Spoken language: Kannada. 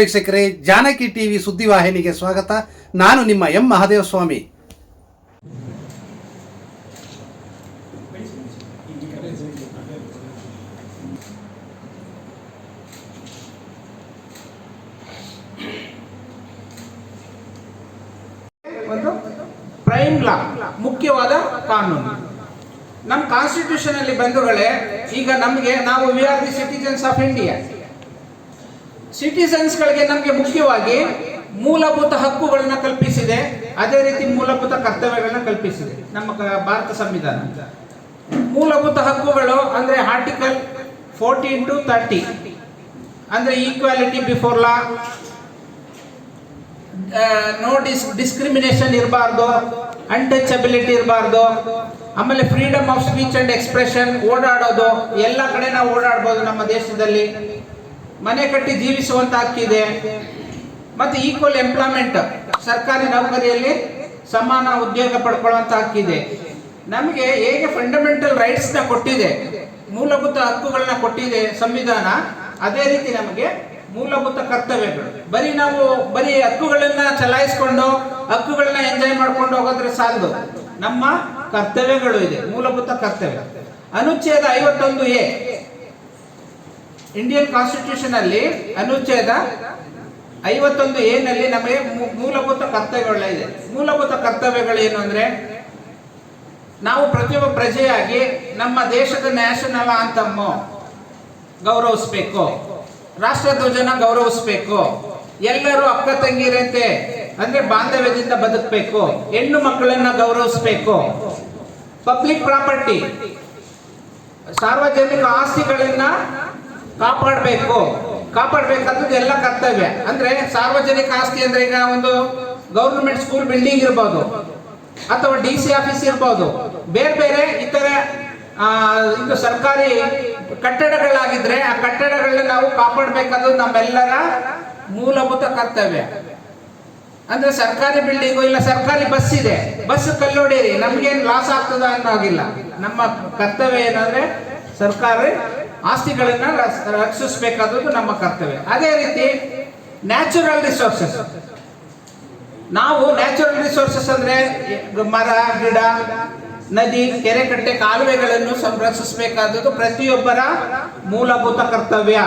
ವೀಕ್ಷಕರೇ, ಜಾನಕಿ ಟಿವಿ ಸುದ್ದಿವಾಹಿನಿಗೆ ಸ್ವಾಗತ. ನಾನು ನಿಮ್ಮ M Mahadeva Swamy prime law ಮುಖ್ಯವಾದ ಕಾನೂನು. ನಮ್ಮ ಕಾನ್ಸ್ಟಿಟ್ಯೂಷನ್ ಅಲ್ಲಿ ಬಂಧುಗಳೇ, ಈಗ ನಮಗೆ ನಾವು we are the citizens of India ಸಿಟಿಸನ್ಸ್ಗಳಿಗೆ ನಮಗೆ ಮುಖ್ಯವಾಗಿ ಮೂಲಭೂತ ಹಕ್ಕುಗಳನ್ನ ಕಲ್ಪಿಸಿದೆ. ಅದೇ ರೀತಿ ಮೂಲಭೂತ ಕರ್ತವ್ಯಗಳನ್ನ ಕಲ್ಪಿಸಿದೆ. ನಮ್ಮ ಭಾರತ ಸಂವಿಧಾನ. ಮೂಲಭೂತ ಹಕ್ಕುಗಳು ಅಂದ್ರೆ ಆರ್ಟಿಕಲ್ ಫೋರ್ಟೀನ್ ಟು ತರ್ಟಿ ಅಂದ್ರೆ equality before law no dis discrimination ಇರಬಾರ್ದು. ಅನ್ಟಚಬಿಲಿಟಿ ಇರಬಾರ್ದು. ಆಮೇಲೆ freedom of speech and expression ಓಡಾಡೋದು. ಎಲ್ಲ ಕಡೆ ನಾವು ಓಡಾಡ್ಬೋದು ನಮ್ಮ ದೇಶದಲ್ಲಿ. ಮನೆ ಕಟ್ಟಿ ಜೀವಿಸುವಂತ ಹಕ್ಕಿದೆ ಮತ್ತೆ ಈಕ್ವಲ್ ಎಂಪ್ಲಾಯ್ಮೆಂಟ್ ಸರ್ಕಾರಿ ನೌಕರಿಯಲ್ಲಿ ಸಮಾನ ಉದ್ಯೋಗ ಪಡ್ಕೊಳ್ಳುವಂತ ಹಕ್ಕಿದೆ ನಮಗೆ ಹೇಗೆ ಫಂಡಮೆಂಟಲ್ ರೈಟ್ಸ್ನ ಕೊಟ್ಟಿದೆ, ಮೂಲಭೂತ ಹಕ್ಕುಗಳನ್ನ ಕೊಟ್ಟಿದೆ ಸಂವಿಧಾನ, ಅದೇ ರೀತಿ ನಮಗೆ ಮೂಲಭೂತ ಕರ್ತವ್ಯಗಳು. ಬರೀ ನಾವು ಬರೀ ಹಕ್ಕುಗಳನ್ನ ಚಲಾಯಿಸ್ಕೊಂಡು, ಹಕ್ಕುಗಳನ್ನ ಎಂಜಾಯ್ ಮಾಡ್ಕೊಂಡು ಹೋಗೋದ್ರೆ ಸಾಲದು. ನಮ್ಮ ಕರ್ತವ್ಯಗಳು ಇದೆ, ಮೂಲಭೂತ ಕರ್ತವ್ಯ. ಅನುಚ್ಛೇದ ಐವತ್ತೊಂದು ಎ ಇಂಡಿಯನ್ ಕಾನ್ಸ್ಟಿಟ್ಯೂಷನ್ ಅಲ್ಲಿ ಅನುಚ್ಛೇದ ಐವತ್ತೊಂದು ಏನಲ್ಲಿ ನಮಗೆ ಮೂಲಭೂತ ಮೂಲಭೂತ ಕರ್ತವ್ಯಗಳಿದೆ ಮೂಲಭೂತ ಕರ್ತವ್ಯಗಳು ಏನು ಅಂದ್ರೆ ನಾವು ಪ್ರತಿಯೊಬ್ಬ ಪ್ರಜೆಯಾಗಿ ನಮ್ಮ ದೇಶದ ನ್ಯಾಷನಲ್ ಅಂತಮ್ಮ ಗೌರವಿಸ್ಬೇಕು. ರಾಷ್ಟ್ರಧ್ವಜನ ಗೌರವಿಸ್ಬೇಕು. ಎಲ್ಲರೂ ಅಕ್ಕ ತಂಗಿರಂತೆ ಅಂದ್ರೆ ಬಾಂಧವ್ಯದಿಂದ ಬದುಕಬೇಕು. ಹೆಣ್ಣು ಮಕ್ಕಳನ್ನ ಗೌರವಿಸ್ಬೇಕು. ಪಬ್ಲಿಕ್ ಪ್ರಾಪರ್ಟಿ ಸಾರ್ವಜನಿಕ ಆಸ್ತಿಗಳನ್ನ ಕಾಪಾಡಬೇಕು. ಕಾಪಾಡಬೇಕಾದದ್ದು ಎಲ್ಲ ಕರ್ತವ್ಯ. ಅಂದ್ರೆ ಸಾರ್ವಜನಿಕ ಆಸ್ತಿ ಅಂದ್ರೆ ಈಗ ಒಂದು ಗೌರ್ಮೆಂಟ್ ಸ್ಕೂಲ್ ಬಿಲ್ಡಿಂಗ್ ಇರ್ಬೋದು, ಅಥವಾ ಡಿ ಸಿ ಆಫೀಸ್ ಇರ್ಬೋದು. ಬೇರೆ ಬೇರೆ ಇತರ ಇದು ಸರ್ಕಾರಿ ಕಟ್ಟಡಗಳಾಗಿದ್ರೆ ಆ ಕಟ್ಟಡಗಳನ್ನ ನಾವು ಕಾಪಾಡಬೇಕಾದ್ದು ನಮ್ಮೆಲ್ಲರ ಮೂಲಭೂತ ಕರ್ತವ್ಯ. ಅಂದ್ರೆ ಸರ್ಕಾರಿ ಬಿಲ್ಡಿಂಗು ಇಲ್ಲ, ಸರ್ಕಾರಿ ಬಸ್ ಇದೆ. ಬಸ್ ಕಲ್ಲೊಡೀರಿ, ನಮ್ಗೇನು ಲಾಸ್ ಆಗ್ತದ ಅನ್ನೋ ಹಾಗಿಲ್ಲ ನಮ್ಮ ಕರ್ತವ್ಯ ಏನಂದ್ರೆ ಸರ್ಕಾರಿ ಆಸ್ತಿಗಳನ್ನ ರಕ್ಷ- ರಕ್ಷಿಸಬೇಕಾದದ್ದು ನಮ್ಮ ಕರ್ತವ್ಯ. ಅದೇ ರೀತಿ ನ್ಯಾಚುರಲ್ ರಿಸೋರ್ಸಸ್ ನಾವು ನ್ಯಾಚುರಲ್ ರಿಸೋರ್ಸಸ್ ಅಂದ್ರೆ ಮರ, ಗಿಡ, ನದಿ ಕೆರೆ ಕಟ್ಟೆ ಕಾಲುವೆಗಳನ್ನು ಸಂರಕ್ಷಿಸಬೇಕಾದದ್ದು ಪ್ರತಿಯೊಬ್ಬರ ಮೂಲಭೂತ ಕರ್ತವ್ಯ.